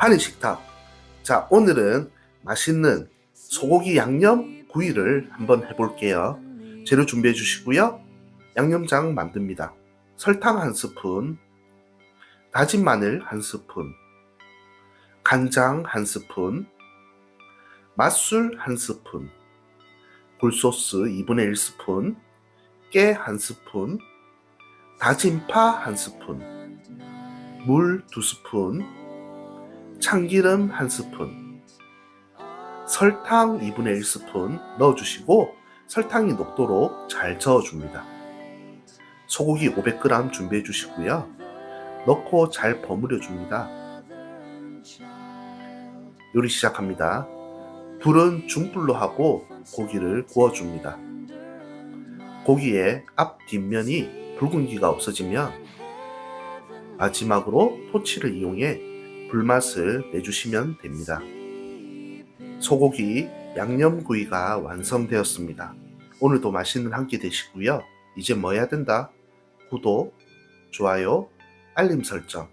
한의식탁. 자, 오늘은 맛있는 소고기 양념 구이를 한번 해볼게요. 재료 준비해 주시고요. 양념장 만듭니다. 설탕 한 스푼, 다진 마늘 한 스푼, 간장 한 스푼, 맛술 한 스푼, 굴소스 2분의 1 스푼, 깨 한 스푼, 다진 파 한 스푼, 물 두 스푼, 참기름 한 스푼, 설탕 2분의 1 스푼 넣어주시고 설탕이 녹도록 잘 저어줍니다. 소고기 500g 준비해 주시고요. 넣고 잘 버무려 줍니다. 요리 시작합니다. 불은 중불로 하고 고기를 구워줍니다. 고기의 앞 뒷면이 붉은기가 없어지면 마지막으로 토치를 이용해 불맛을 내주시면 됩니다. 소고기 양념구이가 완성되었습니다. 오늘도 맛있는 한 끼 되시고요. 이제 뭐 해야 된다? 구독, 좋아요, 알림 설정